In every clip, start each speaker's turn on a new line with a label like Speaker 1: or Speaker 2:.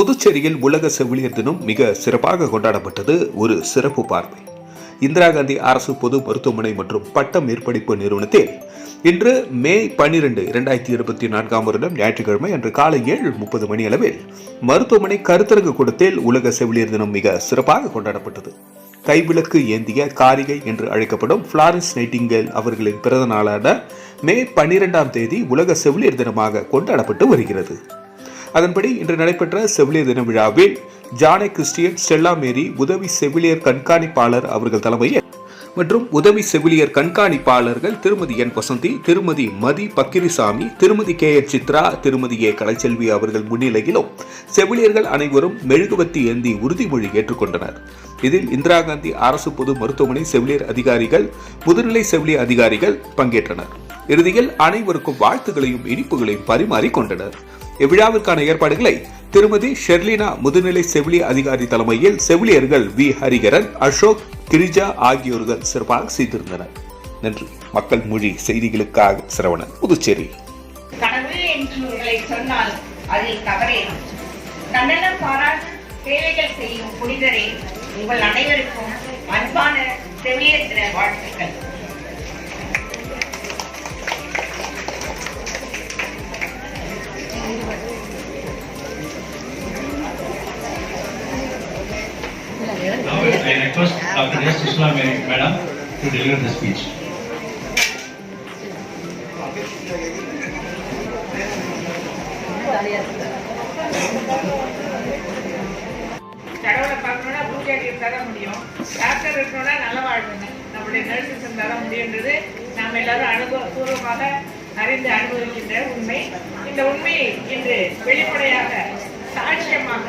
Speaker 1: புதுச்சேரியில் உலக செவிலியர் தினம் மிக சிறப்பாக கொண்டாடப்பட்டது ஒரு சிறப்பு பார்வை. இந்திரா காந்தி அரசு பொது மருத்துவமனை மற்றும் பட்ட மேற்படிப்பு நிறுவனத்தில் இன்று மே பனிரெண்டு இரண்டாயிரத்தி இருபத்தி நான்காம் வருடம் ஞாயிற்றுக்கிழமை அன்று காலை ஏழு முப்பது மணி அளவில் மருத்துவமனை கருத்தரங்கு கூடத்தில் உலக செவிலியர் தினம் மிக சிறப்பாக கொண்டாடப்பட்டது. கைவிளக்கு ஏந்திய காரிகை என்று அழைக்கப்படும் பிளாரன்ஸ் நைட்டிங்கேல் அவர்களின் பிறந்த நாளான மே பன்னிரெண்டாம் தேதி உலக செவிலியர் தினமாக கொண்டாடப்பட்டு வருகிறது. அதன்படி இன்று நடைபெற்ற செவிலியர் தின விழாவில் ஜானை கிறிஸ்டியன் ஸ்டெல்லா மேரி உதவி செவிலியர் கண்காணிப்பாளர் அவர்கள் தலைமையில் மற்றும் உதவி செவிலியர் கண்காணிப்பாளர்கள் திருமதி என். வசந்தி திருமதி மதி பக்கிரிசாமி திருமதி கே. என். சித்ரா திருமதி ஏ. கலைச்செல்வி அவர்கள் முன்னிலையிலும் செவிலியர்கள் அனைவரும் மெழுகுவத்தி ஏந்தி உறுதிமொழி ஏற்றுக்கொண்டனர். இதில் இந்திரா காந்தி அரசு பொது மருத்துவமனை செவிலியர் அதிகாரிகள் முதுநிலை செவிலியர் அதிகாரிகள் பங்கேற்றனர். இறுதியில் அனைவருக்கும் வாழ்த்துகளையும் இனிப்புகளையும் பரிமாறிக் கொண்டனர். இவ்விழாவிற்கான ஏற்பாடுகளை திருமதி ஷெர்லினா முதுநிலை செவிலி அதிகாரி தலைமையில் செவிலியர்கள் வி. ஹரிகரன் அசோக் கிரிஜா ஆகியோர்கள் சிறப்பாக செய்திருந்தனர். நன்றி. மக்கள் மொழி செய்திகளுக்காக சிரவணன் புதுச்சேரி.
Speaker 2: கனவு என்று உங்களை சொன்னால் அதில் தவறேன் கண்ணனம் பாராட்டு சேவைகள் செய்யும் புனிதரே உங்கள் அனைவருக்கும் அன்பான செவிலியர் தின வாழ்த்துக்கள்.
Speaker 3: Now I request Dr. S. Sushila Madam to deliver the speech.
Speaker 2: கடவுளை பார்க்கணும்னா பூஜாரி தர முடியும் டாக்டர் இருக்கணும்னா நல்ல வாழ்வுங்க நம்மளுடைய நர்சஸ் தர முடியுன்றது நாம் எல்லாரும் அனுபவபூர்வமாக அறிந்து அனுபவிக்கின்ற உண்மை இந்த உண்மையை இன்று வெளிப்படையாக சாட்சியமாக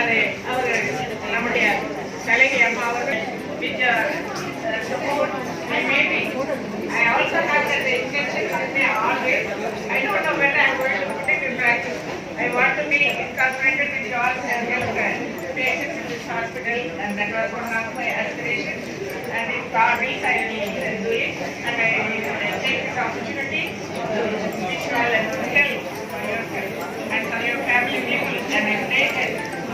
Speaker 2: அதை அவர்கள் நம்முடைய கலைஞர் அம்மா அவர்கள் which are, uh, support my baby. I also have that intention with me always. I don't know when I'm going to put it in practice. I want to be incorporated with all the health patients in this hospital and that was one of my aspirations. And if God wills, I will uh, do it.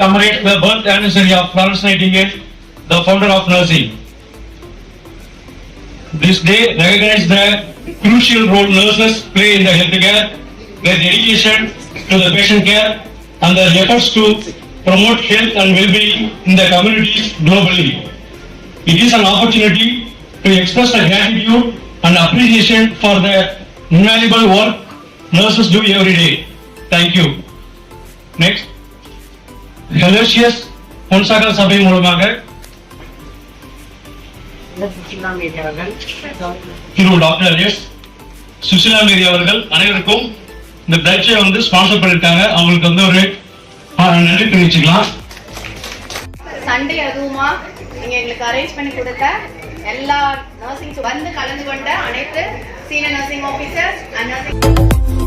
Speaker 3: It commemorates the birth anniversary of Florence Nightingale, the founder of nursing. This day recognizes the crucial role nurses play in the healthcare, their dedication to the patient care, and their efforts to promote health and well-being in the communities globally. It is an opportunity to express the gratitude and appreciation for the invaluable work nurses do every day. Thank you. Next. Aloysius Gonzaga சபை மூலமாக திரு doctor S Susila Mary அவர்கள் அனைவருக்கும் இந்த பிளட்ஸை வந்து sponsor பண்ணிருக்காங்க அவங்களுக்கு வந்து ஒரு நன்றி தெரிவிச்சுக்கலாம்.
Speaker 4: சண்டே அதுவுமா? நீங்க எங்களுக்கு அரேஞ்ச் பண்ணி கொடுத்த எல்லா நர்சிங்ஸ் வந்து கலந்து கொண்ட அனைத்து senior nursing officers and nursing